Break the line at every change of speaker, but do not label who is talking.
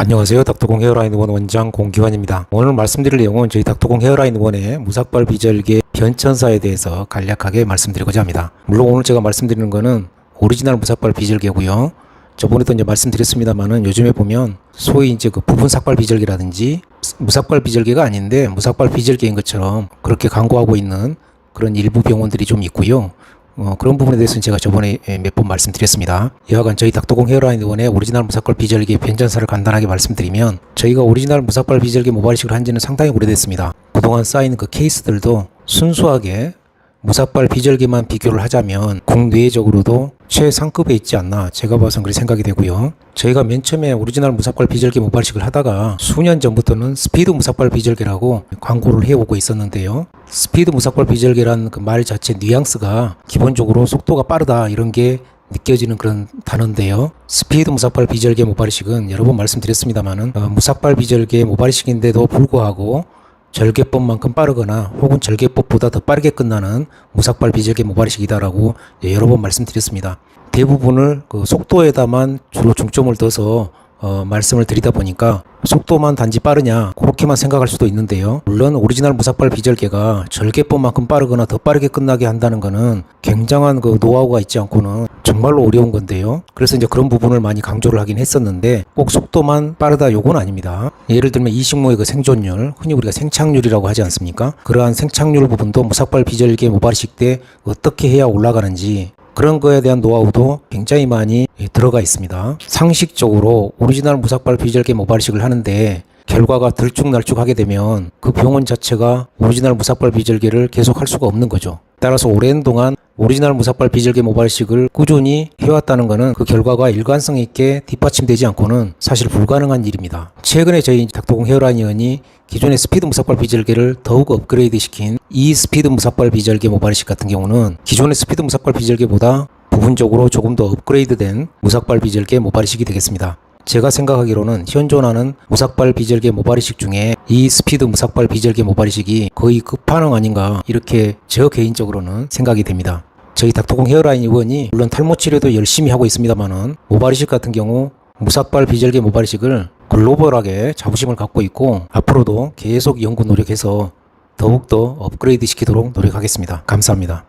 안녕하세요. 닥터공 헤어라인 원 원장 공기환입니다. 오늘 말씀드릴 내용은 저희 닥터공 헤어라인 원의 무삭발 비절개 변천사에 대해서 간략하게 말씀드리고자 합니다. 물론 오늘 제가 말씀드리는 거는 오리지널 무삭발 비절개고요. 저번에도 이제 말씀드렸습니다만은 요즘에 보면 소위 이제 그 부분 삭발 비절개라든지 무삭발 비절개가 아닌데 무삭발 비절개인 것처럼 그렇게 광고하고 있는 그런 일부 병원들이 좀 있고요. 어, 그런 부분에 대해서는 제가 저번에 몇 번 말씀드렸습니다. 여하간 저희 닥터공 헤어라인 원의 오리지널 무삭발 비절개 변전사를 간단하게 말씀드리면 저희가 오리지널 무삭발 비절개 모발이식을 한 지는 상당히 오래됐습니다. 그동안 쌓인 그 케이스들도 순수하게 무삭발 비절개만 비교를 하자면 국내적으로도 최상급에 있지 않나 제가 봐서는 그렇게 생각이 되고요. 저희가 맨 처음에 오리지널 무삭발 비절개 모발식을 하다가 수년 전부터는 스피드 무삭발 비절개라고 광고를 해오고 있었는데요. 스피드 무삭발 비절개란 그 말 자체 뉘앙스가 기본적으로 속도가 빠르다 이런 게 느껴지는 그런 단어인데요. 스피드 무삭발 비절개 모발이식은 여러 번 말씀드렸습니다만은 어, 무삭발 비절개 모발이식인데도 불구하고 절개법만큼 빠르거나 혹은 절개법보다 더 빠르게 끝나는 무삭발 비절개 모발이식이다라고 여러 번 말씀드렸습니다. 대부분을 그 속도에다만 주로 중점을 둬서 어, 말씀을 드리다 보니까 속도만 단지 빠르냐 그렇게만 생각할 수도 있는데요. 물론 오리지널 무삭발 비절개가 절개법만큼 빠르거나 더 빠르게 끝나게 한다는 것은 굉장한 그 노하우가 있지 않고는 정말로 어려운 건데요. 그래서 이제 그런 부분을 많이 강조를 하긴 했었는데 꼭 속도만 빠르다 요건 아닙니다. 예를 들면 이 식물의 그 생존율, 흔히 우리가 생착률이라고 하지 않습니까? 그러한 생착률 부분도 무삭발 비절개 모발이식 때 어떻게 해야 올라가는지 그런 거에 대한 노하우도 굉장히 많이 들어가 있습니다. 상식적으로 오리지널 무삭발 비절개 모발이식을 하는데 결과가 들쭉날쭉하게 되면 그 병원 자체가 오리지널 무삭발 비절개를 계속 할 수가 없는 거죠. 따라서 오랜 동안 오리지널 무삭발 비절개 모발식을 꾸준히 해왔다는 것은 그 결과가 일관성 있게 뒷받침되지 않고는 사실 불가능한 일입니다. 최근에 저희 닥터공 헤어라인이 기존의 스피드 무삭발 비절개를 더욱 업그레이드 시킨 이 스피드 무삭발 비절개 모발식 같은 경우는 기존의 스피드 무삭발 비절개보다 부분적으로 조금 더 업그레이드된 무삭발 비절개 모발이식이 되겠습니다. 제가 생각하기로는 현존하는 무삭발 비절개 모발이식 중에 이 스피드 무삭발 비절개 모발이식이 거의 끝판왕 아닌가 이렇게 저 개인적으로는 생각이 됩니다. 저희 닥터공 헤어라인 의원이 물론 탈모 치료도 열심히 하고 있습니다만은 모발이식 같은 경우 무삭발 비절개 모발이식을 글로벌하게 자부심을 갖고 있고 앞으로도 계속 연구 노력해서 더욱더 업그레이드 시키도록 노력하겠습니다. 감사합니다.